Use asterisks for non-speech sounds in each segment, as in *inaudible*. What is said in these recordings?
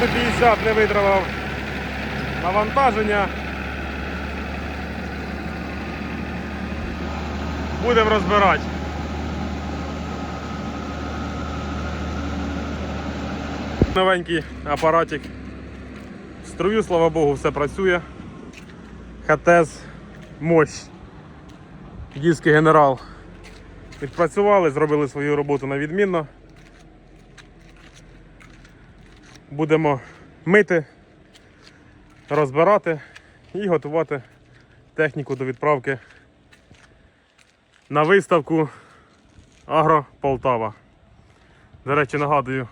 Т-150 не витримав навантаження. Будемо розбирати. Новенький апаратик. Струю, слава Богу, все працює. ХТС мощь. Дійський генерал. Відпрацювали, зробили свою роботу на відмінно. Будемо мити, розбирати і готувати техніку до відправки на виставку Агро Полтава. До речі, нагадую,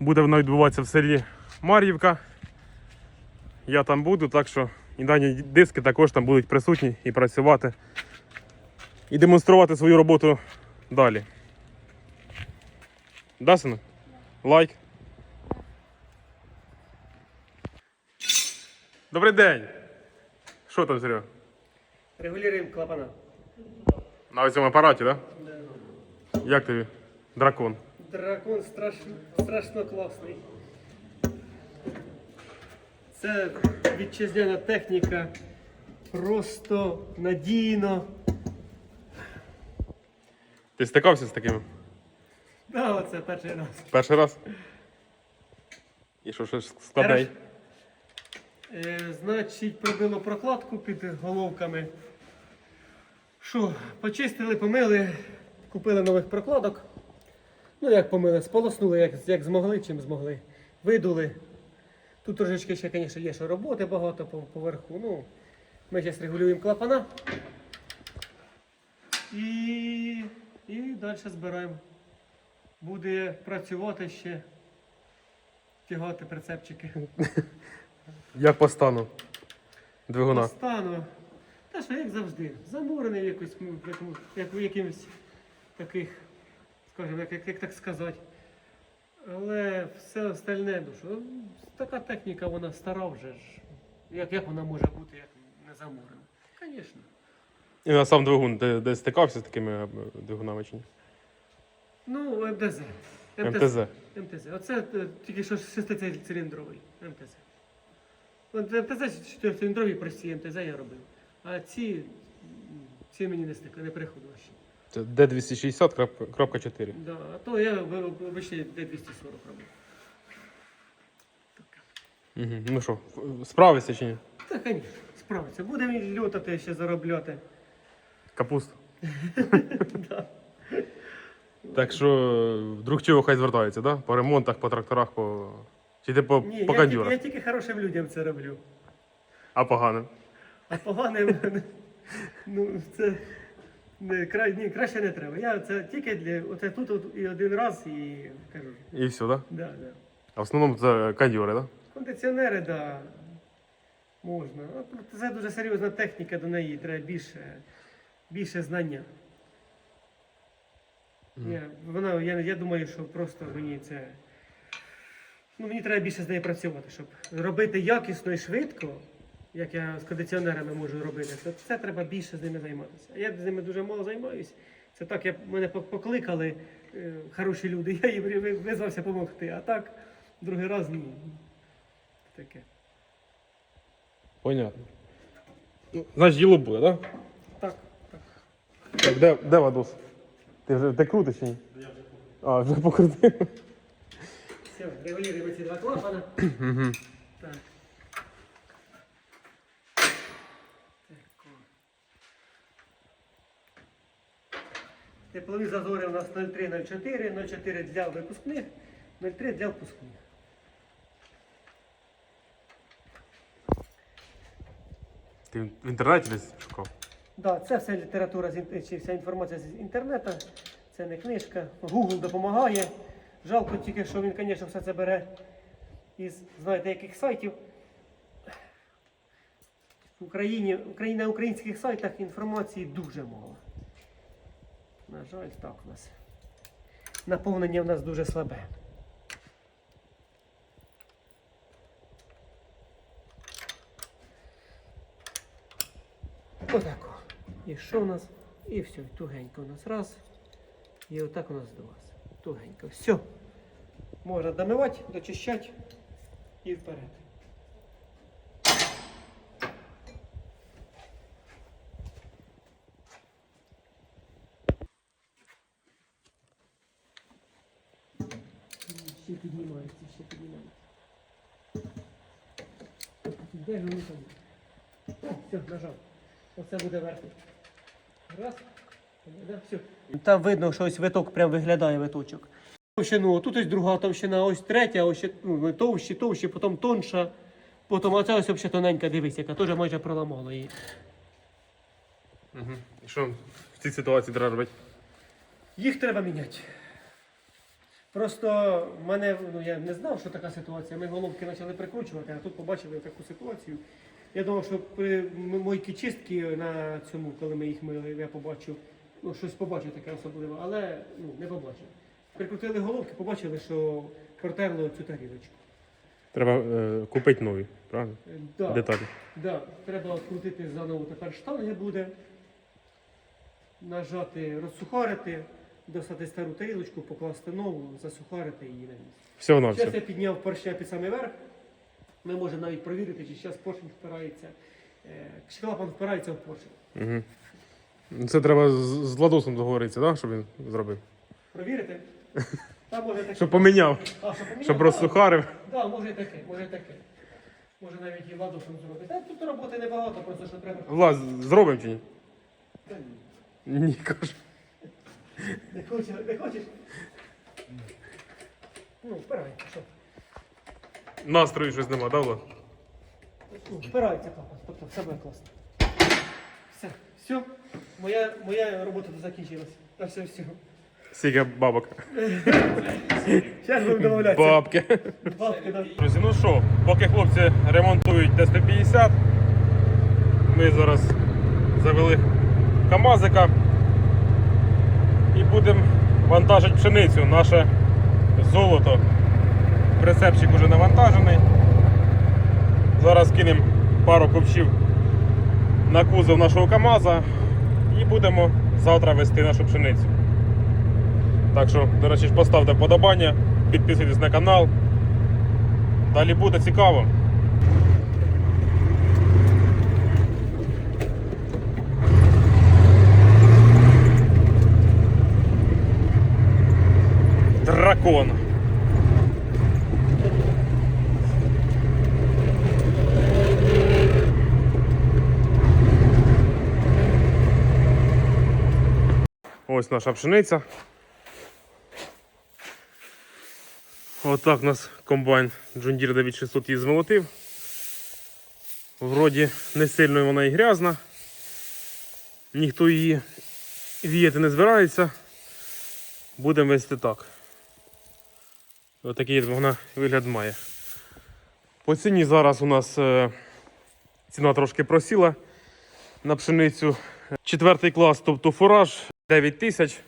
буде вона відбуватися в селі Мар'ївка. Я там буду, так що і дані диски також там будуть присутні і працювати. І демонструвати свою роботу далі. Да, синок? Лайк. Добрий день. Що там, Серега? Регулируем клапана. На цьому апараті, так? Да? Як тобі? Дракон. Дракон страшно, страшно класний. Це вітчизняна техніка. Просто надійно. Ти стикався з такими? Да, оце перший раз. Перший раз? І що щось складний? Е, значить, пробило прокладку під головками. Що, почистили, помили, купили нових прокладок. Ну, як помили, сполоснули, як, як змогли, чим змогли. Видули. Тут трошечки ще, звісно, є ще роботи багато поверху. Ну, ми зараз регулюємо клапана. І, і далі збираємо. Буде працювати ще, тягати прицепчики. *laughs* Як по стану двигуна. Стану. Та що, як завжди, замурений якось, ну, як в якимось таких, скажімо, як, як, як так сказати. Але все остальне, ну що, така техніка, вона стара вже ж. Як, як вона може бути, як не замурена? Звісно. І на сам двигун, ти де стикався з такими е, двигунами чи ні? Ну, МТЗ. МТЗ. МТЗ. Оце е, тільки що шестициліндровий МТЗ. МТЗ чотирициліндрові прості МТЗ я робив. А ці, ці мені не стикали, не приходило ще. Це D260.4. Да, а то я вибачте Д240 робив. Угу. Ну що, справишся чи ні? Та, звісно, справиться. Будемо льотати ще заробляти. Капуста. *laughs* Да. Так що вдруг чого хай звертається, да? По ремонтах, по тракторах, по. Чи ти по, Ні, по я тільки, я тільки хорошим людям це роблю. А поганим. А поганим, *laughs* ну, це не, кра, ні, краще не треба. Я це тільки для оце тут от, і один раз і кажу. І все, да? Да, да. А в основному це кондюри, да? Кондиціонери, да, можна. А Це дуже серйозна техніка до неї, треба більше, більше знання. Я, вона, я, я думаю, що просто мені це. Ну, мені треба більше з нею працювати, щоб робити якісно і швидко, як я з кондиціонерами можу робити, то це треба більше з ними займатися. А я з ними дуже мало займаюся. Це так, я, мене покликали е, хороші люди, *laughs* я їм визвався допомогти. А так, другий раз ні. Таке. Понятно. Ну, Значить, діло буде, да? Так, так. Так, де, де Вадос? Ти вже ти крутиш чи ні? Я вже А, вже покрутив. Все, регулюємо ці два клапана. *clears throat* Так. Так. Теплові зазори у нас 0304, 04 для випускних, 03 для впускних. Ти в інтернеті десь шукав? Да, це все література чи вся інформація з інтернету. Це не книжка. Google допомагає. Жалко тільки, що він, звісно, все це бере із знаєте яких сайтів. В Україні, в на українських сайтах інформації дуже мало. На жаль, так у нас. Наповнення в нас дуже слабе. Отако. І що у нас? І все, тугенько у нас раз. І отак у нас два. Тугенько. Все. Можна домивати, дочищати і вперед. Ще піднімається, ще піднімається. Де ж вони там? Все, нажав. Оце буде верхній. Раз. Да, все. Там видно, що ось виток прям виглядає виточок. Товщину, тут ось друга товщина, ось третя, ось ще ну, товщі, товщі, потім тонша. Потім оця ось взагалі тоненька, дивись, яка теж майже проламала її. Угу. І що в цій ситуації треба робити? Їх треба міняти. Просто в мене, ну я не знав, що така ситуація. Ми головки почали прикручувати, а тут побачили таку ситуацію. Я думав, що при мойки чистки на цьому, коли ми їх мили, я побачив, ну щось побачив таке особливе, але ну, не побачив. Прикрутили головки, побачили, що протерло цю тарілочку. Треба е, купити нові, правильно? Е, Да, Деталі. да, треба відкрутити заново тепер штанги буде, нажати, розсухарити, достати стару тарілочку, покласти нову, засухарити її на місце. Всього на Зараз все. я підняв поршня під самий верх. Ми можемо навіть провірити, чи зараз поршень впирається, е, чи клапан впирається в поршень. Угу. Це треба з, з Владосом договоритися, да? щоб він зробив. Провірити? Та може таке. Щоб поміняв, А, щоб поміняв? щоб розсухарив. Да, може і таке, може і таке. Може навіть і ладошем зробити. Та тут роботи небагато, просто що треба. Влад, зробимо чи ні? Та ні. Ні, кажу. Не хочеш? Не хочеш? Ну, впирай, що? Настрою щось нема, да, Влад? Ну, впирається папа, тобто все буде класно. Все. Моя, моя робота тут закінчилась. Та все, все. Скільки бабок. Зараз будемо домовлятися. Бабки. Бабки, да. Друзі, ну що, поки хлопці ремонтують Т-150, ми зараз завели КАМАЗика і будемо вантажити пшеницю. Наше золото. Прицепчик уже навантажений. Зараз кинемо пару ковчів на кузов нашого КАМАЗа і будемо завтра вести нашу пшеницю. Так що, до речі, поставте вподобання, підписуйтесь на канал. Далі буде цікаво. Дракон. Ось наша пшениця. Отак у нас комбайн Deere 9600 її змолотив. Вроді не сильно вона і грязна. Ніхто її віяти не збирається. Будемо вести так. Отакий вона вигляд має. По ціні зараз у нас е, ціна трошки просіла на пшеницю. Четвертий клас, тобто фураж 9 тисяч.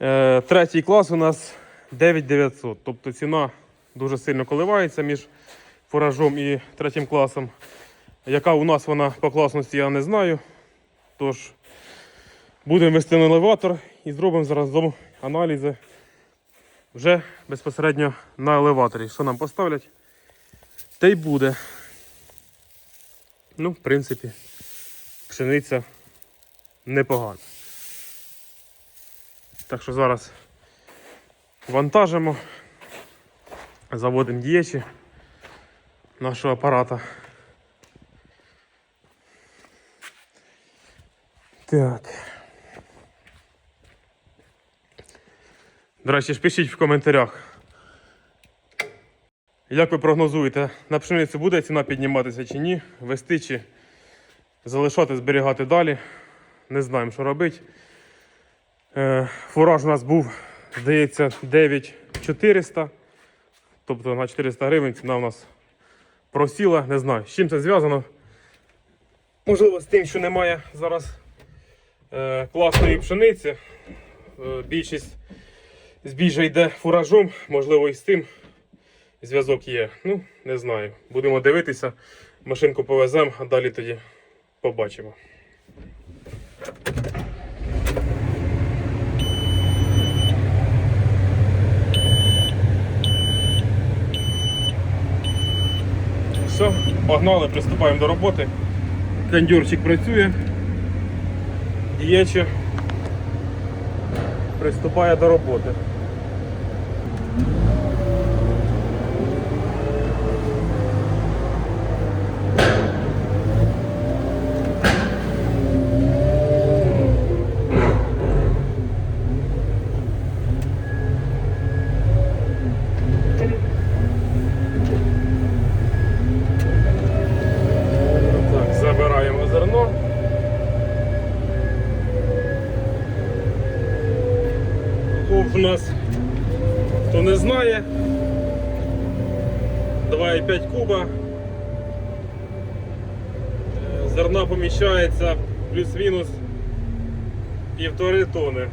Е, Третій клас у нас 9900. Тобто ціна дуже сильно коливається між фуражом і третім класом. Яка у нас вона по класності, я не знаю. Тож будемо вести на елеватор і зробимо заразом аналізи вже безпосередньо на елеваторі. Що нам поставлять? Те й буде. Ну, в принципі, пшениця непогана. Так що зараз вантажимо, заводимо дієчі нашого апарата. Так. До речі, ж пишіть в коментарях. Як ви прогнозуєте, на пшеницю буде ціна підніматися чи ні, вести чи залишати, зберігати далі. Не знаємо, що робити. Е, Фураж у нас був, здається, 9400. Тобто на 400 гривень ціна у нас просіла. Не знаю, з чим це зв'язано. Можливо, з тим, що немає зараз е, класної пшениці. Е, більшість збіжжя йде фуражом, можливо, і з тим зв'язок є. Ну, не знаю. Будемо дивитися. Машинку повеземо, а далі тоді побачимо. Все, погнали, приступаємо до роботи. Кондюрчик працює. Дієче приступає до роботи. Так, забираємо зерно. Хов у нас, хто не знає, 2,5 куба. Е, Зерна поміщається плюс-мінус півтори тони.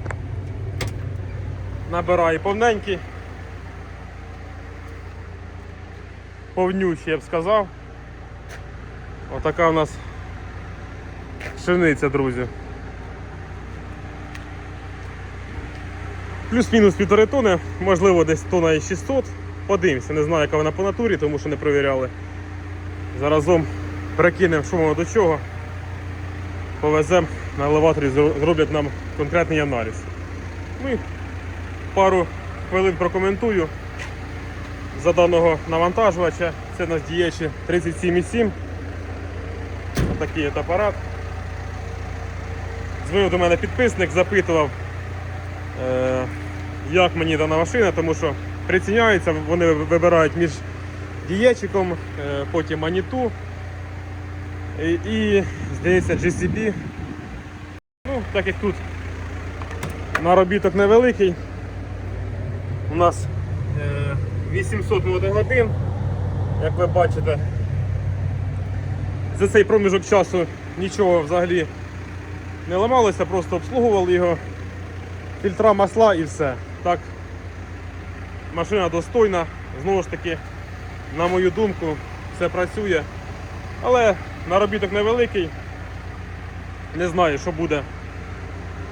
Набирає повненький. Повнющий, я б сказав. Отака у нас пшениця, друзі. Плюс-мінус півтори тони, можливо, десь тона і 600. Подивимося, не знаю, яка вона по натурі, тому що не перевіряли. Заразом перекинемо, що воно до чого. Повеземо на елеваторі, зроблять нам конкретний аналіз. Ну пару хвилин прокоментую за даного навантажувача. Це у нас дієчі 37,7. Отакий от апарат. Дзвонив до мене підписник, запитував, е, як мені дана машина, тому що приціняються, вони вибирають між дієчиком, е, потім маніту і, здається, GCP. Ну, так як тут наробіток невеликий, у нас е, 800 мотогодин, як ви бачите, за цей проміжок часу нічого взагалі не ламалося, просто обслуговували його, фільтра масла і все. Так, машина достойна, знову ж таки, на мою думку, все працює. Але наробіток невеликий. Не знаю, що буде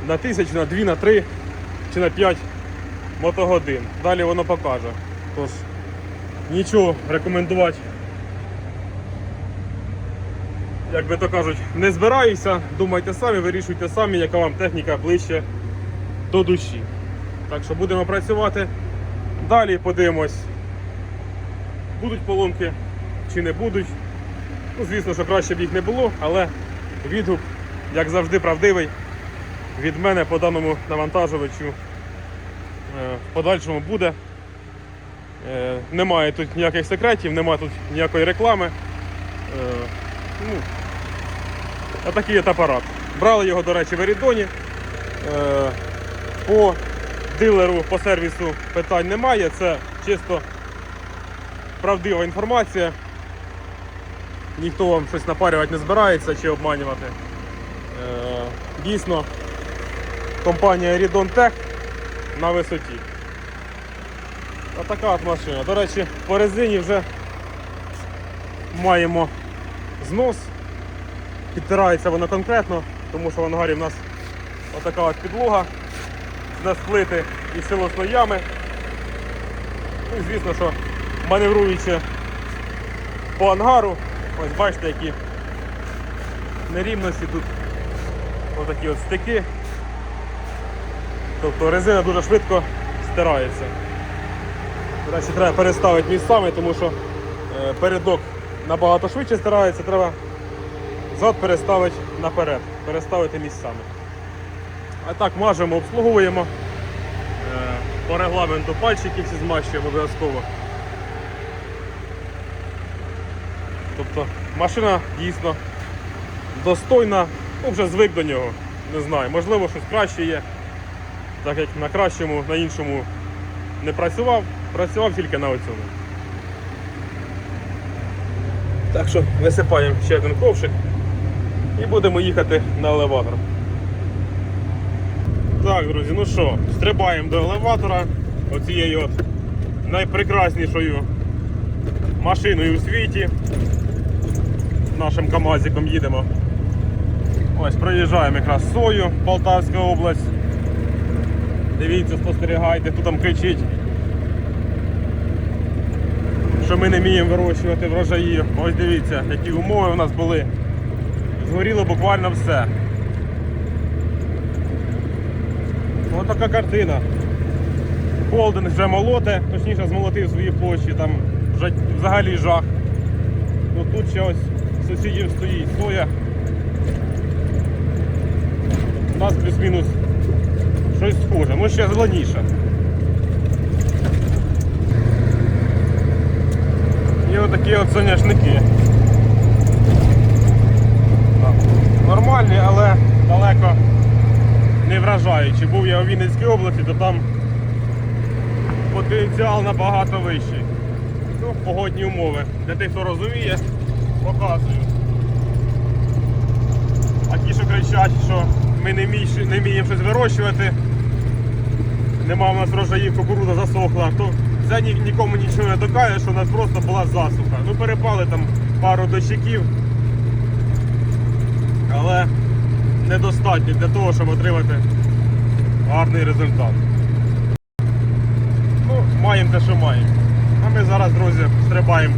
на тисячу, на дві, на три чи на п'ять мотогодин. Далі воно покаже. Тож, нічого рекомендувати як би то кажуть, не збираюся, думайте самі, вирішуйте самі, яка вам техніка ближче до душі. Так що будемо працювати. Далі подивимось, будуть поломки чи не будуть. Ну, звісно, що краще б їх не було, але відгук, як завжди, правдивий від мене по даному навантажувачу в подальшому буде. Е, Немає тут ніяких секретів, немає тут ніякої реклами. Е, Ну, Отакий от апарат. Брали його, до речі, в Ерідоні. Е, По дилеру, по сервісу питань немає. Це чисто правдива інформація. Ніхто вам щось напарювати не збирається чи обманювати. Е, Дійсно, компанія Eridon Tech на висоті. Отака от машина. До речі, по резині вже маємо знос. Підтирається вона конкретно, тому що в ангарі в нас отака от підлога з плити і силосно ями. Ну і звісно, що маневруючи по ангару, ось бачите, які нерівності тут отакі от стики. Тобто резина дуже швидко стирається. До речі, треба переставити місцями, тому що е, передок набагато швидше стирається, треба зад переставити наперед, переставити місцями. А так мажемо, обслуговуємо. Е, По регламенту пальчики всі змащуємо обов'язково. Тобто машина дійсно достойна, ну вже звик до нього. Не знаю, можливо щось краще є. Так як на кращому, на іншому не працював, працював тільки на оцьому. Так що висипаємо ще один ковшик і будемо їхати на елеватор. Так, друзі, ну що, стрибаємо до елеватора оцією от найпрекраснішою машиною у світі. Нашим КАМАЗиком їдемо. Ось проїжджаємо якраз Сою, Полтавська область. Дивіться, спостерігайте, хто там кричить. що ми не вміємо вирощувати врожаї. Ось дивіться, які умови у нас були. Згоріло буквально все. Ось така картина. Холдинг вже молоте, точніше змолотив свої площі, там вже взагалі жах. Ну тут ще ось сусідів стоїть соя. У нас плюс-мінус щось схоже, ну ще зеленіше. І отакі от соняшники. Нормальні, але далеко не вражаючі. Був я у Вінницькій області, то там потенціал набагато вищий. Ну, погодні умови. Для тих, хто розуміє, показую. А ті, що кричать, що ми не вміємо щось вирощувати, нема в нас врожаїв, кукурудза засохла, то це ні, нікому нічого не докаже, що у нас просто була засуха. Ну перепали там пару дощиків, але недостатньо для того, щоб отримати гарний результат. Ну, маємо те, що маємо. А ми зараз, друзі, стрибаємо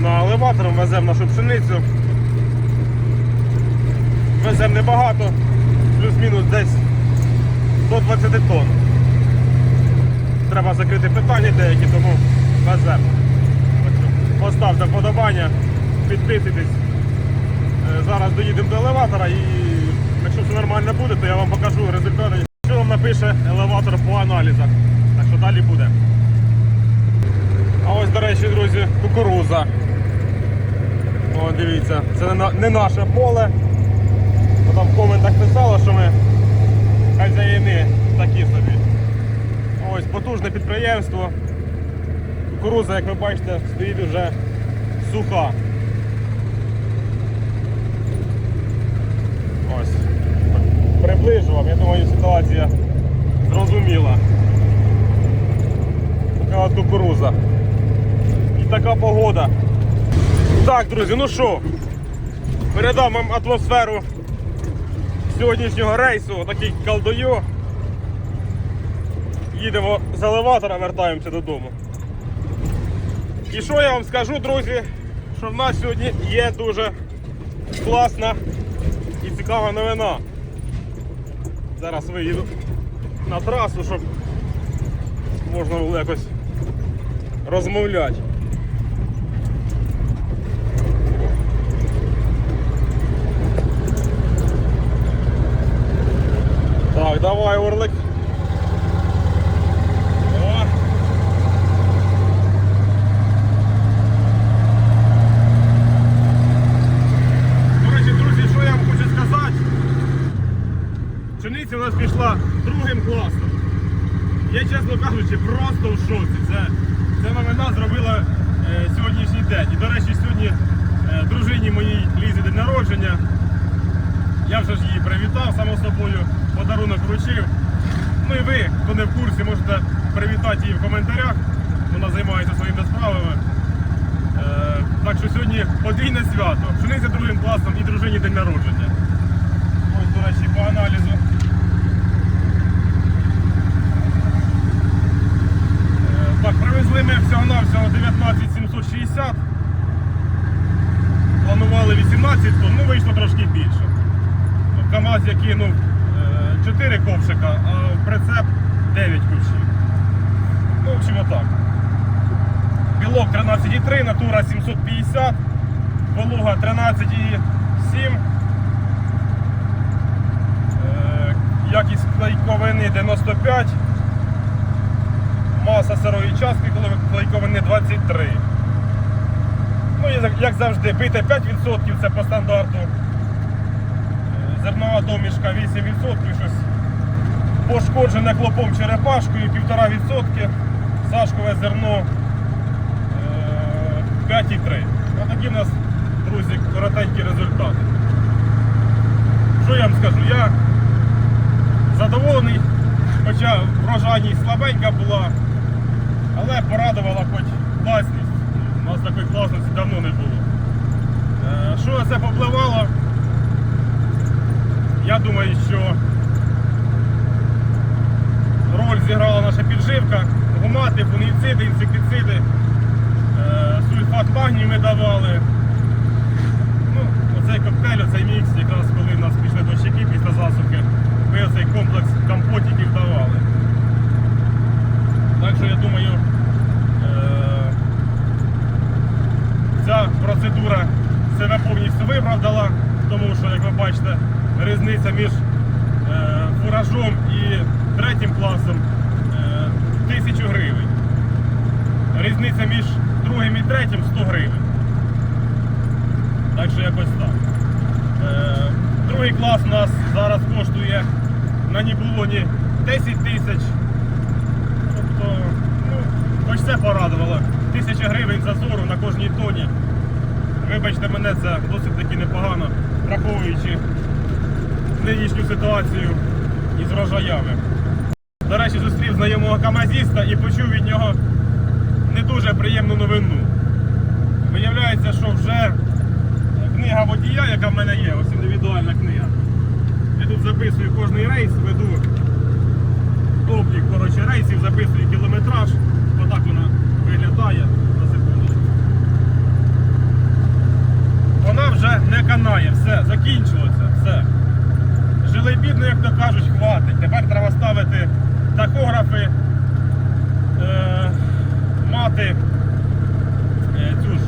на елеватор, веземо нашу пшеницю. Веземо небагато, плюс-мінус десь до 20 тонн. Треба закрити питання деякі, тому веземо. Поставте вподобання, підписуйтесь. Е, Зараз доїдемо до елеватора і якщо все нормально буде, то я вам покажу результати. Що нам напише елеватор по аналізах. Так що далі буде. А ось, до речі, друзі, кукуруза. О, дивіться, це не, на- не наше поле. Там в коментах писало, що ми хазяїни такі собі. Ось потужне підприємство. Кукуруза, як ви бачите, стоїть вже суха. Ось. Приближу вам, я думаю, ситуація зрозуміла. Така от кукуруза. І така погода. Так, друзі, ну що, передам вам атмосферу сьогоднішнього рейсу, такий колдою. Їдемо з елеватора, вертаємося додому. І що я вам скажу, друзі, що в нас сьогодні є дуже класна і цікава новина. Зараз виїду на трасу, щоб можна було якось розмовляти. Так, давай, Орлик. О. Друзі, що я вам хочу сказати? Пшениця у нас пішла другим класом. Я, чесно кажучи, просто в шоці. Це, це новина зробила е, сьогоднішній день. І, до речі, сьогодні е, дружині моїй Лізі день народження. Я вже ж її привітав, само собою, подарунок вручив. Ну і ви, хто не в курсі, можете привітати її в коментарях. Вона займається своїми справами. Е, так що сьогодні подвійне свято. Пшениця другим класом і дружині день народження. Ось, до речі, по аналізу. Е, Так, привезли ми всього-навсього 19 760. Планували 18 тонн, ну вийшло трошки більше. КАМАЗ я кинув 4 ковшика, а в прицеп 9 ковшів. Ну, в общем, отак. Білок 13,3, натура 750, волога 13,7. Е, Якість клейковини 95. Маса сирої частки коли клейковини 23. Ну, як завжди, бите 5%, це по стандарту. Е, Зернова домішка 8%, щось пошкоджене клопом черепашкою 1,5%. Сашкове зерно е, 5,3. Отакі в нас, друзі, коротенькі результати. Що я вам скажу? Я задоволений, хоча врожайність слабенька була, але порадувала хоч класність. У нас такої класності давно не було. Е, Що це попливало? Я думаю, що роль зіграла наша підживка, гумати, фунгіциди, інсектициди. Е, Сульфат магнію ми давали. Ну, оцей коктейль, оцей мікс, якраз коли в нас пішли дощики після засухи, ми оцей комплекс компотиків давали. Так що я думаю, е, ця процедура себе повністю виправдала, тому що, як ви бачите, різниця між е, фуражом і третім класом е, 1000 гривень. Різниця між другим і третім 100 гривень. Так що якось так. Е, другий клас у нас коштує на Нібулоні 10 тисяч. Тобто, ну, хоч це порадувало. Тисяча гривень зазору на кожній тоні. Вибачте мене, це досить таки непогано, враховуючи нинішню ситуацію із врожаями. До речі, зустрів знайомого камазіста і почув від нього не дуже приємну новину. Виявляється, що вже книга водія, яка в мене є, ось індивідуальна книга. Я тут записую кожний рейс, веду облік коротше, рейсів, записую кілометраж. Отак вона виглядає. На секундочку. Вона вже не канає, все, закінчилося, все. Жили бідно, як то кажуть, хватить. Тепер треба ставити тахографи, е, мати е, цю ж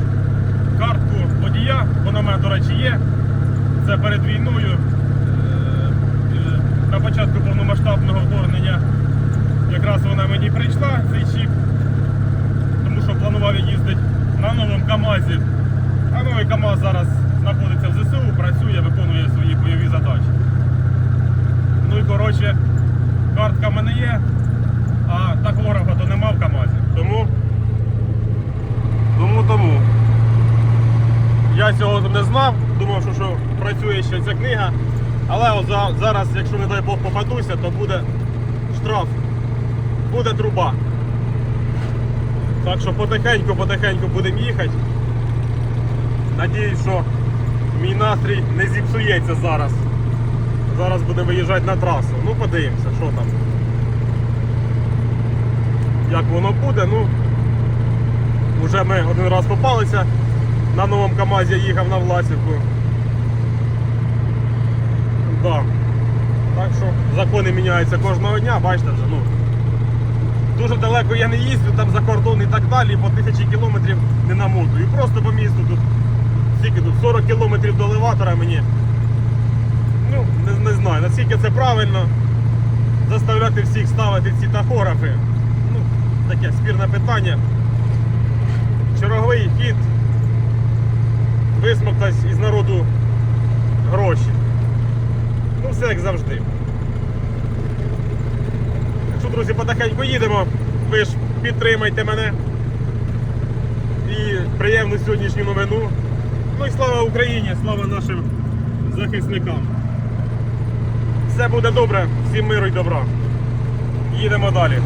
картку водія. Вона в мене, до речі, є. Це перед війною. На початку повномасштабного вторгнення якраз вона мені прийшла, цей чіп, тому що планував їздити на новому КАМАЗі. А новий КАМАЗ зараз знаходиться в ЗСУ, працює, виконує свої бойові задачі. Ну і коротше, картка в мене є, а тахографа то нема в КАМАЗі. Тому, тому, тому. Я цього не знав, думав, що, що працює ще ця книга. Але зараз, якщо не дай Бог попадуся, то буде штраф, буде труба. Так що потихеньку-потихеньку будемо їхати. Надіюсь, що мій настрій не зіпсується зараз. Зараз будемо виїжджати на трасу. Ну подивимося, що там. Як воно буде, ну. Уже ми один раз попалися. На новому КАМАЗі їхав на Власівку. Да. Так що закони міняються кожного дня, бачите вже, ну. Дуже далеко я не їздю, там за кордон і так далі, по тисячі кілометрів не намотую. Просто по місту тут скільки тут 40 кілометрів до елеватора мені. Ну, не, не знаю, наскільки це правильно заставляти всіх ставити ці тахографи. Ну, таке спірне питання. Черговий хід висмоктать із народу гроші. Ну, все як завжди. Так що, друзі, потихеньку їдемо. Ви ж підтримайте мене. І приємну сьогоднішню новину. Ну і слава Україні, слава нашим захисникам. Все буде добре, всім миру і добра. Їдемо далі.